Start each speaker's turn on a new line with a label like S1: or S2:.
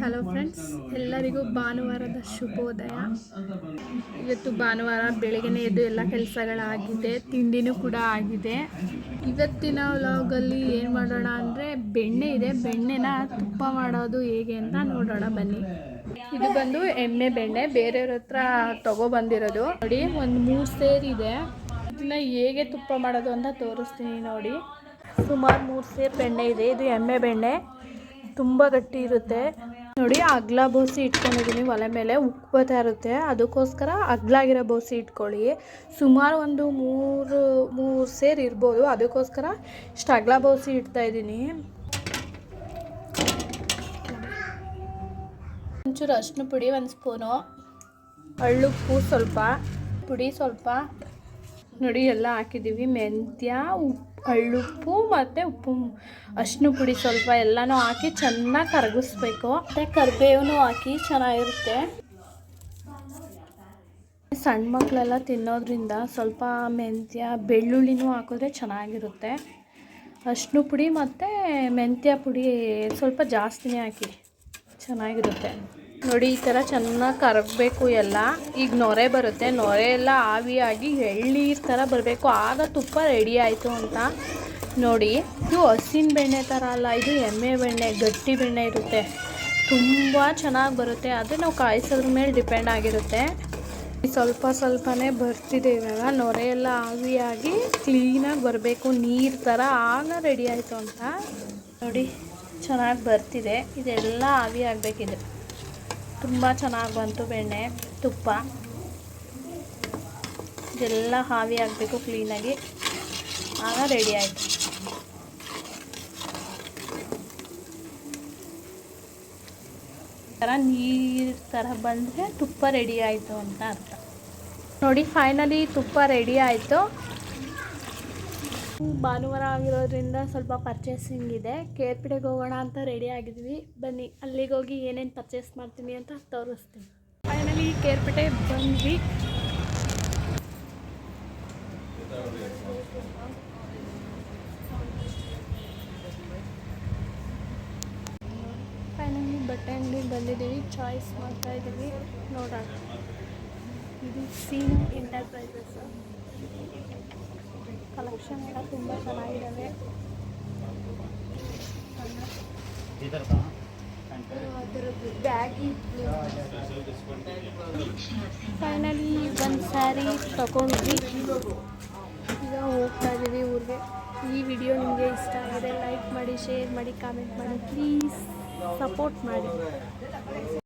S1: Hello friends ಎಲ್ಲರಿಗೂ ಭಾನುವಾರದ ಶುಭೋದಯ. ಇವತ್ತು ಭಾನುವಾರ ಬೆಳಗ್ಗೆನೇ ಎದ್ದು ಎಲ್ಲ ಕೆಲಸಗಳಾಗಿದೆ, ತಿಂಡಿನೂ ಕೂಡ ಆಗಿದೆ. ಇವತ್ತಿನ ವ್ಲಾಗಲ್ಲಿ ಏನು ಮಾಡೋಣ ಅಂದರೆ ಬೆಣ್ಣೆ ಇದೆ. ಬೆಣ್ಣೆನ ತುಪ್ಪ ಮಾಡೋದು ಹೇಗೆ ಅಂತ ನೋಡೋಣ ಬನ್ನಿ. ಇದು ಬಂದು ಎಮ್ಮೆ ಬೆಣ್ಣೆ. ಬೇರೆಯವ್ರ ಹತ್ರ ತಗೊಬಂದಿರೋದು ನೋಡಿ, ಒಂದು ಮೂರು ಸೇರಿದೆ ಇದನ್ನ ಹೇಗೆ ತುಪ್ಪ ಮಾಡೋದು ಅಂತ ತೋರಿಸ್ತೀನಿ ನೋಡಿ. ಸುಮಾರು ಮೂರು ಸೇರು ಬೆಣ್ಣೆ ಇದೆ. ಇದು ಎಮ್ಮೆ ಬೆಣ್ಣೆ. ತುಂಬ ಗಟ್ಟಿ ಇರುತ್ತೆ. ನೋಡಿ ಅಗ್ಲ ಬೋಸಿ ಇಟ್ಕೊಂಡಿದ್ದೀನಿ. ಒಲೆ ಮೇಲೆ ಉಕ್ಕು ಇರುತ್ತೆ. ಅದಕ್ಕೋಸ್ಕರ ಅಗ್ಲಾಗಿರೋ ಬೋಸಿ ಇಟ್ಕೊಳ್ಳಿ. ಸುಮಾರು ಒಂದು ಮೂರು ಮೂರು ಸೇರು ಇರ್ಬೋದು. ಅದಕ್ಕೋಸ್ಕರ ಇಷ್ಟು ಅಗ್ಲ ಬೋಸಿ ಇಡ್ತಾ ಇದ್ದೀನಿ. ಒಂಚೂರು ಅರಿಶಿನ ಪುಡಿ, ಒಂದು ಸ್ಪೂನು ಅಳ್ಳುಪ್ಪು ಸ್ವಲ್ಪ, ಪುಡಿ ಸ್ವಲ್ಪ. ನೋಡಿ, ಎಲ್ಲ ಹಾಕಿದ್ದೀವಿ. ಮೆಂತ್ಯ, ಉಪ್ಪು, ಕಳ್ಳುಪ್ಪು ಮತ್ತು ಉಪ್ಪು, ಅರಿಶಿನ ಪುಡಿ ಸ್ವಲ್ಪ ಎಲ್ಲನೂ ಹಾಕಿ ಚೆನ್ನಾಗಿ ಕರಗಿಸ್ಬೇಕು. ಮತ್ತು ಕರಿಬೇವು ಹಾಕಿ ಚೆನ್ನಾಗಿರುತ್ತೆ. ಸಣ್ಣ ಮಕ್ಕಳೆಲ್ಲ ತಿನ್ನೋದ್ರಿಂದ ಸ್ವಲ್ಪ ಮೆಂತ್ಯ, ಬೆಳ್ಳುಳ್ಳಿನೂ ಹಾಕಿದ್ರೆ ಚೆನ್ನಾಗಿರುತ್ತೆ. ಅರಿಶಿನ ಪುಡಿ ಮತ್ತು ಮೆಂತ್ಯ ಪುಡಿ ಸ್ವಲ್ಪ ಜಾಸ್ತಿನೇ ಹಾಕಿ ಚೆನ್ನಾಗಿರುತ್ತೆ. ನೋಡಿ, ಈ ಥರ ಚೆನ್ನಾಗಿ ಕರಗಬೇಕು ಎಲ್ಲ. ಈಗ ನೊರೆ ಬರುತ್ತೆ. ನೊರೆ ಎಲ್ಲ ಆವಿಯಾಗಿ ಎಳ್ಳಿ ಥರ ಬರಬೇಕು. ಆಗ ತುಪ್ಪ ರೆಡಿ ಆಯಿತು ಅಂತ. ನೋಡಿ, ಇದು ಹಸಿನ ಬೆಣ್ಣೆ ಥರ ಅಲ್ಲ, ಇದು ಎಮ್ಮೆ ಬೆಣ್ಣೆ, ಗಟ್ಟಿ ಬೆಣ್ಣೆ ಇರುತ್ತೆ. ತುಂಬ ಚೆನ್ನಾಗಿ ಬರುತ್ತೆ. ಅದು ನಾವು ಕಾಯಿಸೋದ್ರ ಮೇಲೆ ಡಿಪೆಂಡ್ ಆಗಿರುತ್ತೆ. ಸ್ವಲ್ಪ ಸ್ವಲ್ಪನೇ ಬರ್ತಿದೆ ಇವಾಗ. ನೊರೆ ಎಲ್ಲ ಆವಿಯಾಗಿ ಕ್ಲೀನಾಗಿ ಬರಬೇಕು. ನೀರು ಥರ ಆಗ ರೆಡಿ ಆಯಿತು ಅಂತ. ನೋಡಿ, ಚೆನ್ನಾಗಿ ಬರ್ತಿದೆ. ಇದೆಲ್ಲ ಆವಿ ಆಗಬೇಕಿದೆ ತುಂಬ ಚೆನ್ನಾಗಿ ಬಂತು ಬೆಣ್ಣೆ, ತುಪ್ಪ. ಇದೆಲ್ಲ ಹಾವಿ ಆಗಬೇಕು ಕ್ಲೀನಾಗಿ ಆಗ. ರೆಡಿ ಆಯಿತು. ಥರ ನೀರು ಥರ ಬಂದರೆ ತುಪ್ಪ ರೆಡಿ ಆಯಿತು ಅಂತ ಅರ್ಥ. ನೋಡಿ ಫೈನಲಿ ತುಪ್ಪ ರೆಡಿ ಆಯಿತು. ಭಾನುವಾರ ಆಗಿರೋದ್ರಿಂದ ಸ್ವಲ್ಪ ಪರ್ಚೇಸಿಂಗ್ ಇದೆ. ಕೇರ್ಪಿಡೆಗೆ ಹೋಗೋಣ ಅಂತ ರೆಡಿ ಆಗಿದ್ವಿ. ಬನ್ನಿ, ಅಲ್ಲಿಗೆ ಹೋಗಿ ಏನೇನು ಪರ್ಚೇಸ್ ಮಾಡ್ತೀನಿ ಅಂತ ತೋರಿಸ್ತೀನಿ. ಫೈನಲಿ ಕೇರ್ಪೇಟೆ ಬಂದ್ವಿ. ಫೈನಲಿ ಬಟ್ಟೆ ಅಂಗಡಿ ಬಂದಿದ್ದೀವಿ. ಚಾಯ್ಸ್ ಮಾಡ್ತಾ ಇದ್ದೀವಿ. ನೋಡೋಣ. ಇದು ಸೀನ್ ಎಂಟರ್ಪ್ರೈಸಸ್ ಕಲೆಕ್ಷನ್ ಎಲ್ಲ ತುಂಬ ಚೆನ್ನಾಗಿದ್ದಾವೆ ಅದರದ್ದು ಬ್ಯಾಗಿ ಫೈನಲಿ ಒಂದು ಸ್ಯಾರಿ ತಗೊಂಡ್ವಿ. ಈಗ ಹೋಗ್ತಾ ಇದ್ದೀವಿ ಊರಿಗೆ. ಈ ವಿಡಿಯೋ ನಿಮಗೆ ಇಷ್ಟ ಆಗಿದೆ ಲೈಕ್ ಮಾಡಿ ಶೇರ್ ಮಾಡಿ ಕಾಮೆಂಟ್ ಮಾಡಿ. ಪ್ಲೀಸ್ ಸಪೋರ್ಟ್ ಮಾಡಿ.